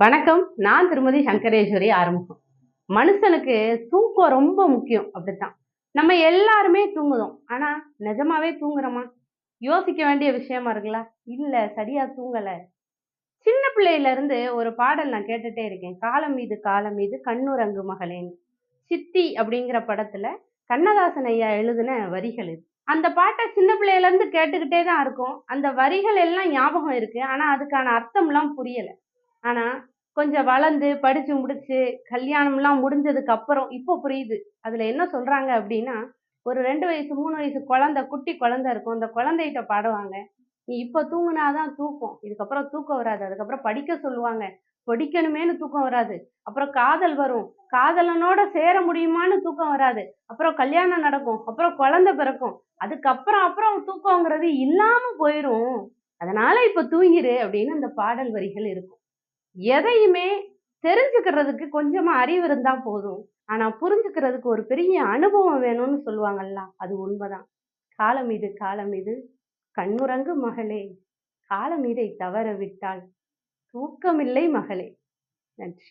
வணக்கம். நான் திருமதி சங்கரேஸ்வரி ஆரம்பம் மனுஷனுக்கு தூக்கம் ரொம்ப முக்கியம். அப்படித்தான். நம்ம எல்லாருமே தூங்குதோம் ஆனா நிஜமாவே தூங்குறோமா? யோசிக்க வேண்டிய விஷயமா இருக்குல்ல? இல்ல சரியா தூங்கல. சின்ன பிள்ளையில இருந்து ஒரு பாடல் நான் கேட்டுட்டே இருக்கேன். காலம் மீது காலம் மீது கண்ணுரங்கு மகளேன்னு சித்தி அப்படிங்கிற படத்துல கண்ணதாசன் ஐயா எழுதின வரிகள் இது. அந்த பாட்டை சின்ன பிள்ளையில இருந்து கேட்டுக்கிட்டே தான் இருக்கும். அந்த வரிகள் எல்லாம் ஞாபகம் இருக்கு. ஆனா அதுக்கான அர்த்தம்லாம் புரியல. ஆனா கொஞ்சம் வளர்ந்து படிச்சு முடிச்சு கல்யாணம்லாம் முடிஞ்சதுக்கு அப்புறம் இப்போ புரியுது. அதுல என்ன சொல்றாங்க அப்படின்னா ஒரு ரெண்டு வயசு மூணு வயசு குழந்தை குட்டி குழந்தை இருக்கும். அந்த குழந்தைகிட்ட பாடுவாங்க. நீ இப்போ தூங்குனாதான் தூக்கம். இதுக்கப்புறம் தூக்கம் வராது. அதுக்கப்புறம் படிக்க சொல்லுவாங்க. படிக்கணுமேனு தூக்கம் வராது. அப்புறம் காதல் வரும். காதலனோட சேர முடியுமான்னு தூக்கம் வராது. அப்புறம் கல்யாணம் நடக்கும். அப்புறம் குழந்தை பிறக்கும். அதுக்கப்புறம் அப்புறம் தூக்கங்கிறது இல்லாம போயிடும் அதனால இப்ப தூங்கிரு அப்படின்னு அந்த பாடல் வரிகள் இருக்கும். எதையுமே தெரிஞ்சுக்கிறதுக்கு கொஞ்சமா அறிவு இருந்தா போதும். ஆனா புரிஞ்சுக்கிறதுக்கு ஒரு பெரிய அனுபவம் வேணும்னு சொல்லுவாங்கல்ல அது உண்மைதான். காலம் இது காலம் இது. கண்ணுறங்கு மகளே காலம் இதை தவற விட்டால் தூக்கமில்லை மகளே. நன்றி.